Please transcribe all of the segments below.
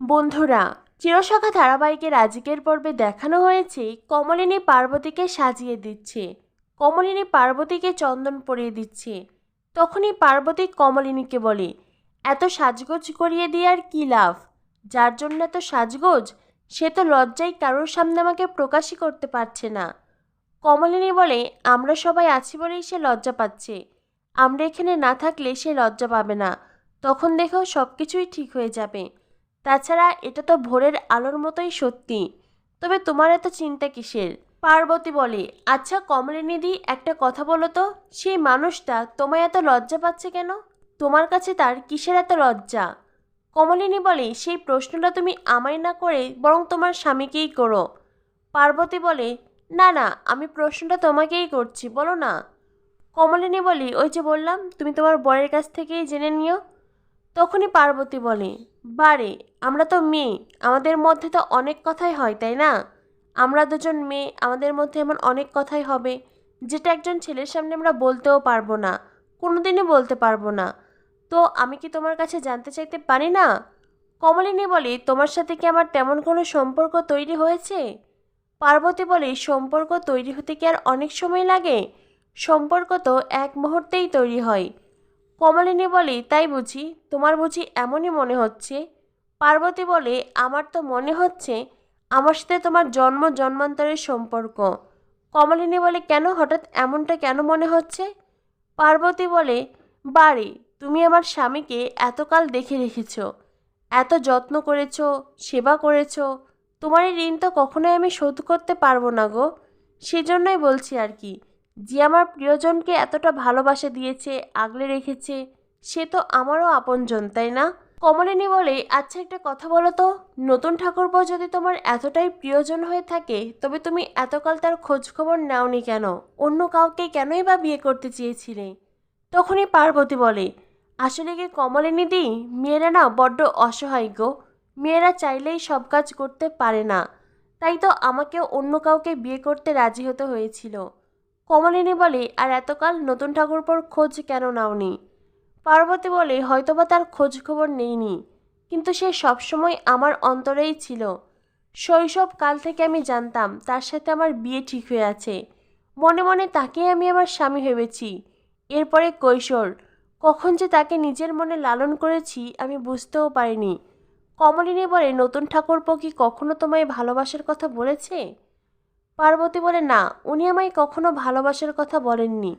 বন্ধুরা চিরসখা ধারাবাহিকের আজকের পর্বে দেখানো হয়েছে কমলিনী পার্বতীকে সাজিয়ে দিচ্ছে। কমলিনী পার্বতীকে চন্দন পরিয়ে দিচ্ছে। তখনই পার্বতী কমলিনীকে বলে, এত সাজগোজ করিয়ে দিয়ে আর কী লাভ? যার জন্য এত সাজগোজ, সে তো লজ্জায় কারোর সামনে আমাকে প্রকাশই করতে পারছে না। কমলিনী বলে, আমরা সবাই আছি বলেই সে লজ্জা পাচ্ছে। আমরা এখানে না থাকলে সে লজ্জা পাবে না। তখন দেখো সব কিছুই ঠিক হয়ে যাবে। তাছাড়া এটা তো ভোরের আলোর মতোই সত্যি। তবে তোমার এত চিন্তা কিসের? পার্বতী বলে আচ্ছা কমলিনীদি, একটা কথা বলো তো, সেই মানুষটা তোমায় এত লজ্জা পাচ্ছে কেন? তোমার কাছে তার কিসের এত লজ্জা? কমলিনী বলে, সেই প্রশ্নটা তুমি আমায় না করে বরং তোমার স্বামীকেই করো। পার্বতী বলে, না না, আমি প্রশ্নটা তোমাকেই করছি, বলো না। কমলিনী বলি, ওই যে বললাম, তুমি তোমার বরের কাছ থেকেই জেনে নিও। তখনই পার্বতী বলে বারে, আমরা তো মেয়ে, আমাদের মধ্যে তো অনেক কথাই হয়, তাই না? আমরা দুজন মেয়ে, আমাদের মধ্যে এমন অনেক কথাই হবে, যেটা একজন ছেলের সামনে আমরা বলতেও পারব না, কোনোদিনই বলতে পারব না। তো আমি কি তোমার কাছে জানতে চাইতে পারি না? কমলিনী বলে, তোমার সাথে কি আমার তেমন কোনো সম্পর্ক তৈরি হয়েছে? পার্বতী বলে, সম্পর্ক তৈরি হতে কি আর অনেক সময় লাগে? সম্পর্ক তো এক মুহূর্তেই তৈরি হয়। কমলিনী বলে, তাই বুঝি? তোমার বুঝি এমনই মনে হচ্ছে? পার্বতী বলে, আমার তো মনে হচ্ছে আমার সাথে তোমার জন্ম, জন্মান্তরের সম্পর্ক। কমলিনী বলে, কেন? হঠাৎ এমনটা কেন মনে হচ্ছে? পার্বতী বলে, বারে, তুমি আমার স্বামীকে এতকাল দেখে রেখেছ, এত যত্ন করেছ, সেবা করেছ, তোমার এই ঋণ তো কখনোই আমি শোধ করতে পারব না গো। সেজন্যই বলছি আর কি। যে আমার প্রিয়জনকে এতটা ভালোবাসা দিয়েছে, আগলে রেখেছে, সে তো আমারও আপনজন, তাই না? কমলিনী বলে আচ্ছা একটা কথা বলো তো। নতুন ঠাকুরপো যদি তোমার এতটাই প্রিয়জন হয়ে থাকে, তবে তুমি এতকাল তার খোঁজ খবর নাওনি কেন? অন্য কাউকে কেনই বা বিয়ে করতে চেয়েছিলে? তখনই পার্বতী বলে, আসলে কি কমলিনী দি, মেয়েরা না বড্ড অসহায় গো। মেয়েরা চাইলেই সব কাজ করতে পারে না। তাই তো আমাকে অন্য কাউকে বিয়ে করতে রাজি হতে হয়েছিল। কমলিনী বলে, আর এতকাল নতুন ঠাকুরপোর খোঁজ কেন নাওনি? পার্বতী বলে, হয়তোবা তার খোঁজ খবর নেইনি, কিন্তু সে সবসময় আমার অন্তরেই ছিল। শৈশব কাল থেকে আমি জানতাম তার সাথে আমার বিয়ে ঠিক হয়ে আছে। মনে মনে তাকেই আমি আমার স্বামী ভেবেছি। এরপরে কৈশোর, কখন যে তাকে নিজের মনে লালন করেছি আমি বুঝতেও পারিনি। কমলিনী বলে, নতুন ঠাকুরপো কি কখনো তোমায় ভালোবাসার কথা বলেছে? পার্বতী বলে, না, উনি আমায় কখনো ভালোবাসার কথা বলেননি।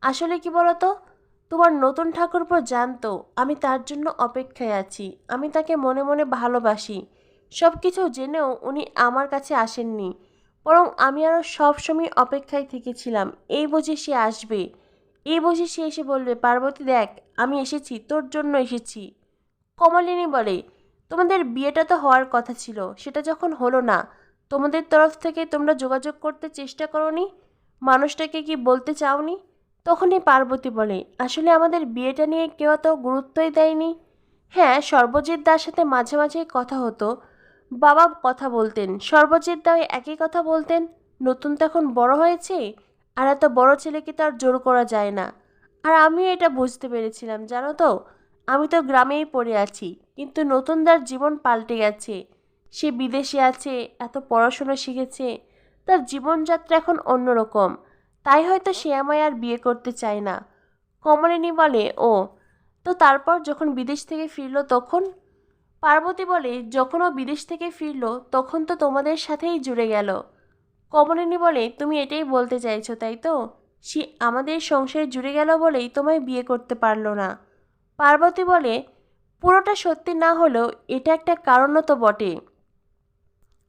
আসলে কি বলতো? তোমার নতুন ঠাকুরপো জানতো, আমি তার জন্য অপেক্ষায় আছি। আমি তাকে মনে মনে ভালোবাসি। সব কিছু জেনেও উনি আমার কাছে আসেননি। বরং আমি আরও সবসময় অপেক্ষায় থেকেছিলাম। এই বুঝি সে আসবে। এই বুঝি সে এসে বলবে, পার্বতী, দেখ, আমি এসেছি, তোর জন্য এসেছি। কমলিনী বলে, তোমাদের বিয়েটা তো হওয়ার কথা ছিল, সেটা যখন হলো না তোমাদের তরফ থেকে তোমরা যোগাযোগ করতে চেষ্টা করনি, মানুষটাকে কি বলতে চাওনি? তখনই পার্বতী বলে, আসলে আমাদের বিয়েটা নিয়ে কেউ অত গুরুত্বই দেয়নি। হ্যাঁ সর্বজিৎ দার সাথে মাঝে মাঝে কথা হতো। বাবা কথা বলতেন, সর্বজিৎ দাও একই কথা বলতেন, নতুন তো এখন বড় হয়েছে, আর এত বড় ছেলেকে তো আর জোর করা যায় না। আর আমিও এটা বুঝতে পেরেছিলাম, জানো তো? আমি তো গ্রামেই পড়ে আছি, কিন্তু নতুন নতুনদার জীবন পাল্টে গেছে। সে বিদেশে আছে, এত পড়াশোনা শিখেছে, তার জীবনযাত্রা এখন অন্যরকম। তাই হয়তো সে আমায় আর বিয়ে করতে চায় না। কমলিনী বলে, ও, তো তারপর যখন বিদেশ থেকে ফিরলো তখন? পার্বতী বলে, যখন ও বিদেশ থেকে ফিরলো, তখন তো তোমাদের সাথেই জুড়ে গেল। কমলিনী বলে, তুমি এটাই বলতে চাইছো, তাই তো? সে আমাদের সংসারে জুড়ে গেল বলেই তোমায় বিয়ে করতে পারল না। পার্বতী বলে, পুরোটা সত্যি না হলেও এটা একটা কারণও তো বটে।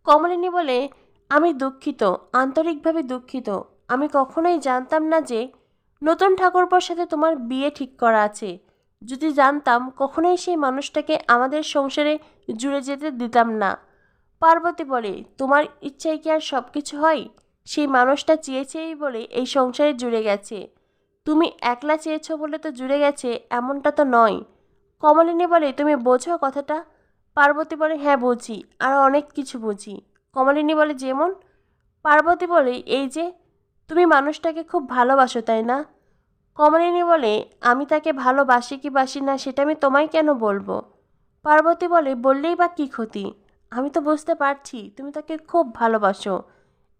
কমলিনী বলে, আমি দুঃখিত, আন্তরিকভাবে দুঃখিত। আমি কখনোই জানতাম না যে নতুন ঠাকুরপোর সাথে তোমার বিয়ে ঠিক করা আছে। যদি জানতাম, কখনোই সেই মানুষটাকে আমাদের সংসারে জুড়ে যেতে দিতাম না। পার্বতী বলে, তোমার ইচ্ছায় কি আর সব কিছু হয়? সেই মানুষটা চেয়েছেই বলে এই সংসারে জুড়ে গেছে। তুমি একলা চেয়েছো বলে তো জুড়ে গেছে, এমনটা তো নয়। কমলিনী বলে, তুমি বোঝো কথাটা। পার্বতী বলে হ্যাঁ বুঝি। আর অনেক কিছু বুঝি। কমলিনী বলে, যেমন? পার্বতী বলে, এই যে, তুমি মানুষটাকে খুব ভালোবাসো, তাই না? কমলিনী বলে, আমি তাকে ভালোবাসি কি বাসি না, সেটা আমি তোমায় কেন বলব? পার্বতী বলে, বললেই বা কী ক্ষতি? আমি তো বুঝতে পারছি, তুমি তাকে খুব ভালোবাসো।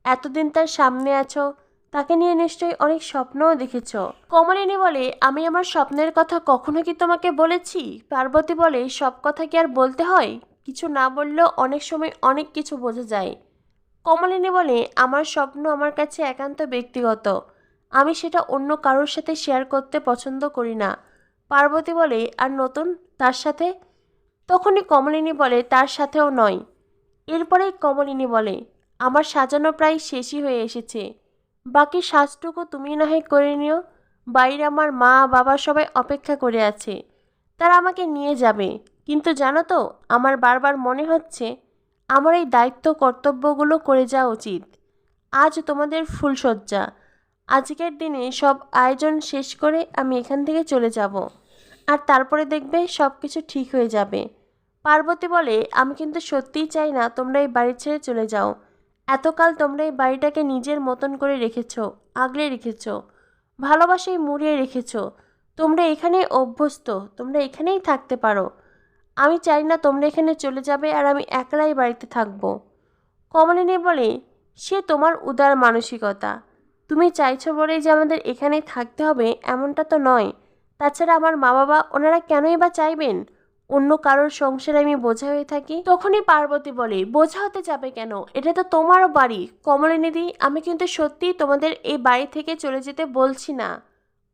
এতদিন তার সামনে আছো তাকে নিয়ে নিশ্চয়ই অনেক স্বপ্নও দেখেছ। কমলিনী বলে, আমি আমার স্বপ্নের কথা কখনো কি তোমাকে বলেছি? পার্বতী বলে, সব কথা কি আর বলতে হয়? কিছু না বললেও অনেক সময় অনেক কিছু বোঝা যায়। কমলিনী বলে, আমার স্বপ্ন আমার কাছে একান্ত ব্যক্তিগত। আমি সেটা অন্য কারোর সাথে শেয়ার করতে পছন্দ করি না। পার্বতী বলে, আর নতুন? তার সাথে? তখনই কমলিনী বলে, তার সাথেও নয়। এরপরেই কমলিনী বলে, আমার সাজানো প্রায় শেষই হয়ে এসেছে। বাকি সাজটুকু তুমি না হয় করে নিও। বাইরে আমার মা বাবা সবাই অপেক্ষা করে আছে। তারা আমাকে নিয়ে যাবে। কিন্তু জানো তো, আমার বারবার মনে হচ্ছে আমার এই দায়িত্ব কর্তব্যগুলো করে যাওয়া উচিত। আজ তোমাদের ফুলসজ্জা আজকের দিনে সব আয়োজন শেষ করে আমি এখান থেকে চলে যাব। আর তারপরে দেখবে সব কিছু ঠিক হয়ে যাবে। পার্বতী বলে, আমি কিন্তু সত্যিই চাই না তোমরা এই বাড়ি ছেড়ে চলে যাও। এতকাল তোমরা এই বাড়িটাকে নিজের মতন করে রেখেছ, আগলে রেখেছ ভালোবাসায় মুড়িয়ে রেখেছ। তোমরা এখানে অভ্যস্ত, তোমরা এখানেই থাকতে পারো। আমি চাই না তোমরা এখানে চলে যাবে আর আমি একলাই বাড়িতে থাকব। কমলিনী বলে, সে তোমার উদার মানসিকতা। তুমি চাইছো বলেই যে আমাদের এখানেই থাকতে হবে, এমনটা তো নয়। তাছাড়া আমার মা বাবা ওনারা কেনই বা চাইবেন? অন্য কারোর সংসারে আমি বোঝা হয়ে থাকি, তখনই পার্বতী বলে, বোঝা হতে যাবে কেন? এটা তো তোমারও বাড়ি। কমলিনীদি আমি কিন্তু সত্যি তোমাদের এই বাড়ি থেকে চলে যেতে বলছি না।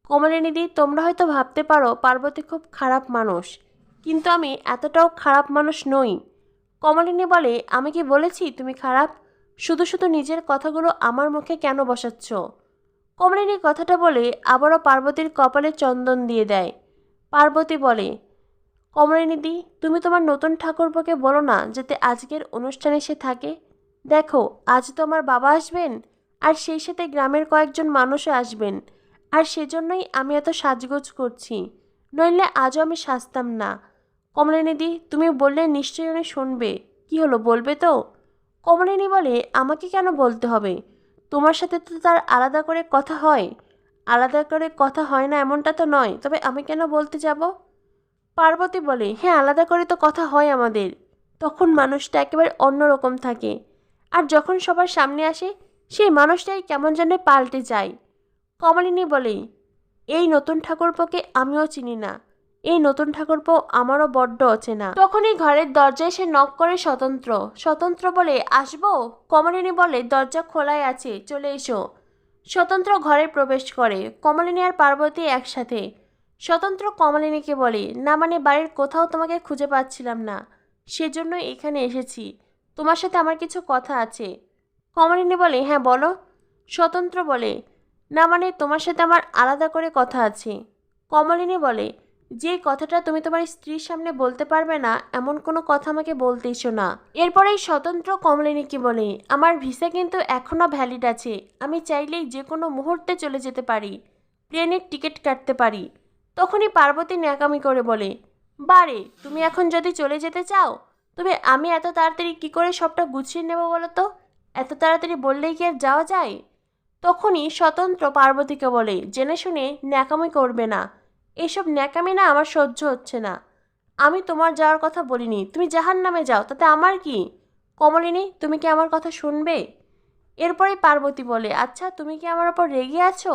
কমলিনীদি তোমরা হয়তো ভাবতে পারো, পার্বতী খুব খারাপ মানুষ। কিন্তু আমি এতটাও খারাপ মানুষ নই। কমলিনী বলে, আমি কি বলেছি তুমি খারাপ? শুধু শুধু নিজের কথাগুলো আমার মুখে কেন বসাচ্ছ? কমলিনী কথাটা বলে, আবারও পার্বতীর কপালে চন্দন দিয়ে দেয়। পার্বতী বলে কমলিনীদি, তুমি তোমার নতুন ঠাকুরপোকে বলো না যাতে আজকের অনুষ্ঠানে সে থাকে? দেখো, আজ তো আমার বাবা আসবেন, আর সেই সাথে গ্রামের কয়েকজন মানুষও আসবেন, আর সেজন্যই আমি এত সাজগোজ করছি, নইলে আজও আমি সাজতাম না। কমলিনীদি, তুমি বললে নিশ্চয়ই উনি শুনবে, কি হলো বলবে তো? কমলিনী বলে, আমাকে কেন বলতে হবে? তোমার সাথে তো তার আলাদা করে কথা হয়, আলাদা করে কথা হয় না এমনটা তো নয়, তবে আমি কেন বলতে যাব? পার্বতী বলে হ্যাঁ আলাদা করে তো কথা হয় আমাদের। তখন মানুষটা একেবারে অন্যরকম থাকে। আর যখন সবার সামনে আসে, সেই মানুষটাই কেমন যেন পাল্টে যায়। কমলিনী বলে, এই নতুন ঠাকুরপোকে আমিও চিনি না। এই নতুন ঠাকুরপো আমারও বড্ড অচেনা। তখনই ঘরের দরজায় সে নক করে স্বতন্ত্র। স্বতন্ত্র বলে, আসব? কমলিনী বলে, দরজা খোলাই আছে, চলে এসো। স্বতন্ত্র ঘরে প্রবেশ করে। কমলিনী আর পার্বতী একসাথে। স্বতন্ত্র কমলিনীকে বলে, না মানে বাড়ির কোথাও তোমাকে খুঁজে পাচ্ছিলাম না। সেজন্য এখানে এসেছি। তোমার সাথে আমার কিছু কথা আছে। কমলিনী বলে হ্যাঁ বলো। স্বতন্ত্র বলে, না মানে তোমার সাথে আমার আলাদা করে কথা আছে। কমলিনী বলে, যে কথাটা তুমি তোমার স্ত্রীর সামনে বলতে পারবে না, এমন কোনো কথা আমাকে বলতে এসো না। এরপরেই স্বতন্ত্র কমলিনীকে বলে, আমার ভিসা কিন্তু এখনও ভ্যালিড আছে। আমি চাইলেই যে কোনো মুহূর্তে চলে যেতে পারি। প্লেনের টিকিট কাটতে পারি। তখনই পার্বতী ন্যাকামি করে বলে, বারে, তুমি এখন যদি চলে যেতে চাও, তবে আমি এত তাড়াতাড়ি কি করে সবটা গুছিয়ে নেব বলো তো এত তাড়াতাড়ি বললেই কি আর যাওয়া যায়? তখনই স্বতন্ত্র পার্বতীকে বলে, জেনে শুনে ন্যাকামি করবে না। এসব ন্যাকামি না আমার সহ্য হচ্ছে না। আমি তোমার যাওয়ার কথা বলিনি। তুমি জাহান নামে যাও, তাতে আমার কি? কমলিনী, তুমি কি আমার কথা শুনবে? এরপরেই পার্বতী বলে আচ্ছা তুমি কি আমার ওপর রেগে আছো?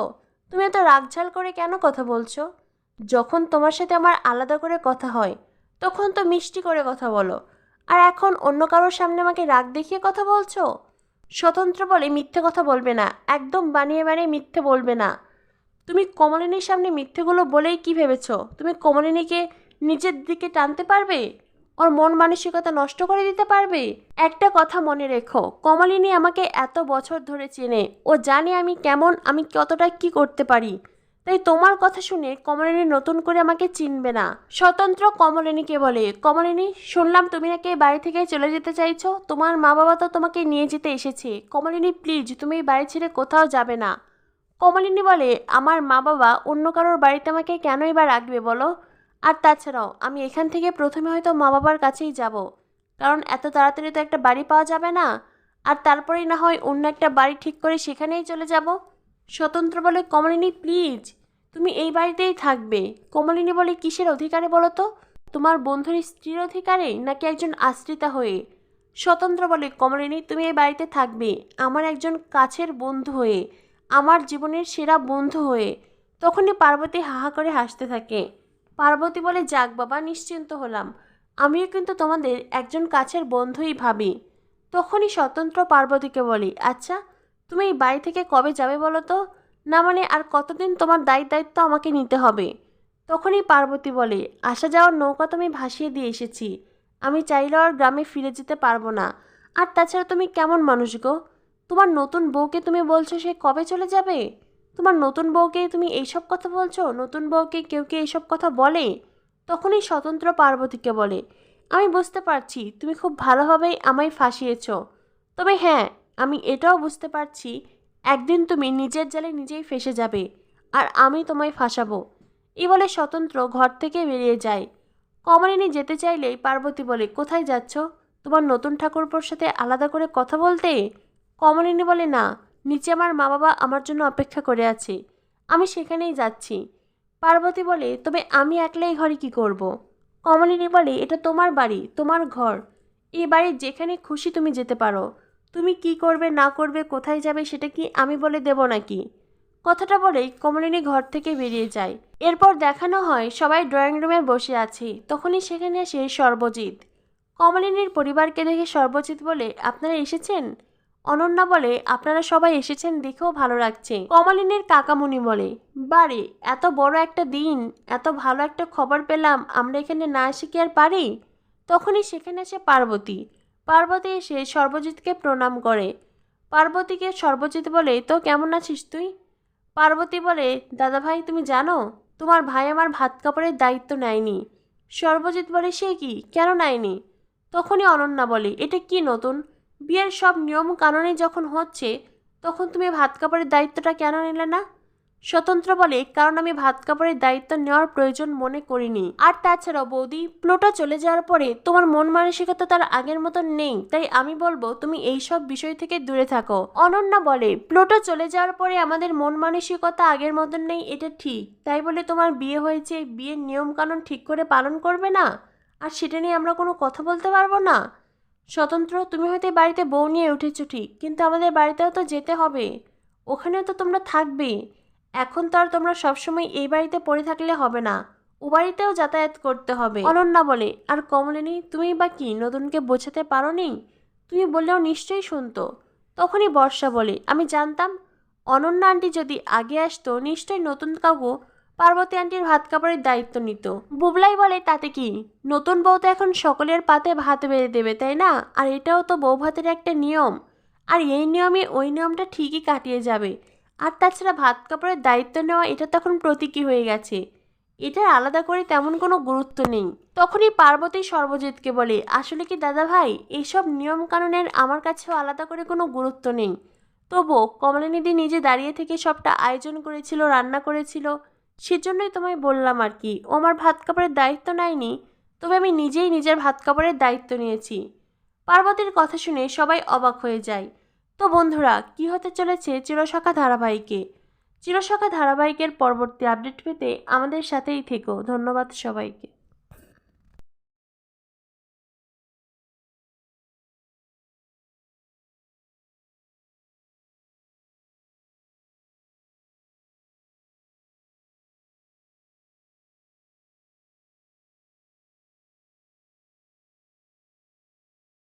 তুমি এত রাগঝাল করে কেন কথা বলছো? যখন তোমার সাথে আমার আলাদা করে কথা হয়, তখন তো মিষ্টি করে কথা বলো। আর এখন অন্য কারোর সামনে আমাকে রাগ দেখিয়ে কথা বলছো? স্বতন্ত্র বলে মিথ্যে কথা বলবে না, একদম বানিয়ে বানিয়ে মিথ্যে বলবে না। তুমি কমলিনীর সামনে মিথ্যেগুলো বলেই কি ভেবেছো? তুমি কমলিনীকে নিজের দিকে টানতে পারবে? ওর মন মানসিকতা নষ্ট করে দিতে পারবে? একটা কথা মনে রেখো, কমলিনী আমাকে এত বছর ধরে চেনে। ও জানে আমি কেমন, আমি কতটা কি করতে পারি। তাই তোমার কথা শুনে কমলিনী নতুন করে আমাকে চিনবে না। স্বতন্ত্র কমলিনীকে বলে, কমলিনী, শুনলাম তুমি নাকি এই বাড়ি থেকে চলে যেতে চাইছো। তোমার মা বাবা তো তোমাকে নিয়ে যেতে এসেছে। কমলিনী প্লিজ তুমি এই বাড়ি ছেড়ে কোথাও যাবে না। কমলিনী বলে, আমার মা বাবা অন্য কারোর বাড়িতে আমাকে কেনই বা রাখবে বলো? আর তাছাড়াও, আমি এখান থেকে প্রথমে হয়তো মা বাবার কাছেই যাব। কারণ এত তাড়াতাড়ি তো একটা বাড়ি পাওয়া যাবে না। আর তারপরেই না হয় অন্য একটা বাড়ি ঠিক করে সেখানেই চলে যাব? স্বতন্ত্র বলে কমলিনী, প্লিজ, তুমি এই বাড়িতেই থাকবে। কমলিনী বলে, কিসের অধিকারে বলো তো? তোমার বন্ধুর স্ত্রীর অধিকারে নাকি একজন আশ্রিতা হয়ে? স্বতন্ত্র বলে, কমলিনী, তুমি এই বাড়িতে থাকবে। আমার একজন কাছের বন্ধু হয়ে, আমার জীবনের সেরা বন্ধু হয়ে। তখনই পার্বতী হাহা করে হাসতে থাকে। পার্বতী বলে, যাক বাবা, নিশ্চিন্ত হলাম। আমিও কিন্তু তোমাদের একজন কাছের বন্ধুই ভাবি। তখনই স্বতন্ত্র পার্বতীকে বলি আচ্ছা তুমি এই বাড়ি থেকে কবে যাবে বলো তো? না মানে আর কতদিন তোমার দায়িত্ব দায়িত্ব আমাকে নিতে হবে? তখনই পার্বতী বলে, আসা যাওয়ার নৌকা তুমি ভাসিয়ে দিয়ে এসেছি। আমি চাইলেও আর গ্রামে ফিরে যেতে পারব না। আর তাছাড়া তুমি কেমন মানুষ গো? তোমার নতুন বউকে তুমি বলছো সে কবে চলে যাবে? তোমার নতুন বউকে তুমি এইসব কথা বলছো? নতুন বউকে কেউ কি এইসব কথা বলে? তখনই স্বতন্ত্র পার্বতীকে বলে, আমি বুঝতে পারছি, তুমি খুব ভালোভাবেই আমায় ফাঁসিয়েছ। তবে হ্যাঁ আমি এটাও বুঝতে পারছি, একদিন তুমি নিজের জালে নিজেই ফেসে যাবে আর আমি তোমায় ফাঁসাবো। এই বলে স্বতন্ত্র ঘর থেকে বেরিয়ে যায়। কমলিনী যেতে চাইলেই পার্বতী বলে, কোথায় যাচ্ছ? তোমার নতুন ঠাকুরপোর সাথে আলাদা করে কথা বলতে? কমলিনী বলে, না, নিচে আমার মা বাবা আমার জন্য অপেক্ষা করে আছে। আমি সেখানেই যাচ্ছি। পার্বতী বলে, তবে আমি একলাই ঘরে কি করব। কমলিনী বলে, এটা তোমার বাড়ি, তোমার ঘর। এই বাড়ির যেখানে খুশি তুমি যেতে পারো। তুমি কি করবে, না করবে, কোথায় যাবে সেটা কি আমি বলে দেব নাকি? কথাটা বলেই কমলিনী ঘর থেকে বেরিয়ে যায়। এরপর দেখানো হয় সবাই ড্রয়িং রুমে বসে আছে, তখনই সেখানে আসে সর্বজিৎ। কমলিনীর পরিবারকে দেখে সর্বজিৎ বলে, আপনারা এসেছেন? অনন্যা বলে, আপনারা সবাই এসেছেন দেখেও ভালো লাগছে। কমলিনীর কাকামুনি বলে, বারে, এত বড় একটা দিন, এত ভালো একটা খবর পেলাম, আমরা এখানে না এসে কি আর পারি? তখনই সেখানে আসে পার্বতী। পার্বতী এসে সর্বজিৎকে প্রণাম করে। পার্বতীকে সর্বজিৎ বলে, তো কেমন আছিস তুই? পার্বতী বলে, দাদা ভাই, তুমি জানো, তোমার ভাই আমার ভাত কাপড়ের দায়িত্ব নেয়নি। সর্বজিৎ বলে, সে কি? কেন নেয়নি? তখনই অনন্যা বলে, এটা কি নতুন? বিয়ের সব নিয়ম কানুনে যখন হচ্ছে, তখন তুমি ভাত কাপড়ের দায়িত্বটা কেন নিলে না? স্বতন্ত্র বলে, কারণ আমি ভাত কাপড়ের দায়িত্ব নেওয়ার প্রয়োজন মনে করিনি। আর তাছাড়াও, বৌদি, প্লোটো চলে যাওয়ার পরে তোমার মন মানসিকতা তার আগের মতন নেই। তাই আমি বলব, তুমি এই সব বিষয় থেকে দূরে থাকো। অনন্যা বলে, প্লোটো চলে যাওয়ার পরে আমাদের মন মানসিকতা আগের মতন নেই, এটা ঠিক। তাই বলে তোমার বিয়ে হয়েছে, বিয়ের নিয়ম কানুন ঠিক করে পালন করবে না? আর সেটা নিয়ে আমরা কোনো কথা বলতে পারব না? স্বতন্ত্র, তুমি হয়তো বাড়িতে বউ নিয়ে উঠেছো ঠিক, কিন্তু আমাদের বাড়িতেও তো যেতে হবে। ওখানেও তো তোমরা থাকবে। এখন তো আর তোমরা সবসময় এই বাড়িতে পড়ে থাকলে হবে না। ও বাড়িতেও যাতায়াত করতে হবে। অনন্যা বলে, আর কমলিনী, তুমি বা কি নতুনকে বোঝাতে পারো নি তুমি বললেও নিশ্চয়ই শুনতো। তখনই বর্ষা বলে, আমি জানতাম। অনন্যা আন্টি যদি আগে আসতো, নিশ্চয়ই নতুন কাকু পার্বতী আন্টির ভাত কাপড়ের দায়িত্ব নিত। বুবলাই বলে, তাতে কি? নতুন বউ তো এখন সকলের পাতে ভাত বেড়ে দেবে, তাই না? আর এটাও তো বউ ভাতের একটা নিয়ম। আর এই নিয়মে ওই নিয়মটা ঠিকই কাটিয়ে যাবে। আর তাছাড়া ভাত কাপড়ের দায়িত্ব নেওয়া এটা তখন প্রতীকী হয়ে গেছে। এটার আলাদা করে তেমন কোনো গুরুত্ব নেই। তখনই পার্বতী সর্বজিৎকে বলে, আসলে কি দাদা ভাই এইসব নিয়ম কানুনের আমার কাছেও আলাদা করে কোনো গুরুত্ব নেই। তবুও কমলিনীদি নিজে দাঁড়িয়ে থেকে সবটা আয়োজন করেছিল, রান্না করেছিল। সেজন্যই তোমায় বললাম আর কি, ও আমার ভাত কাপড়ের দায়িত্ব নেয়নি, তবে আমি নিজেই নিজের ভাত কাপড়ের দায়িত্ব নিয়েছি। পার্বতীর কথা শুনে সবাই অবাক হয়ে যায়। তো বন্ধুরা, কি হতে চলেছে চিরশাখা ধারাবাহিকে? চিরশাখা ধারাবাহিকের পরবর্তী আপডেট পেতে আমাদের সাথেই থেকো। ধন্যবাদ সবাইকে।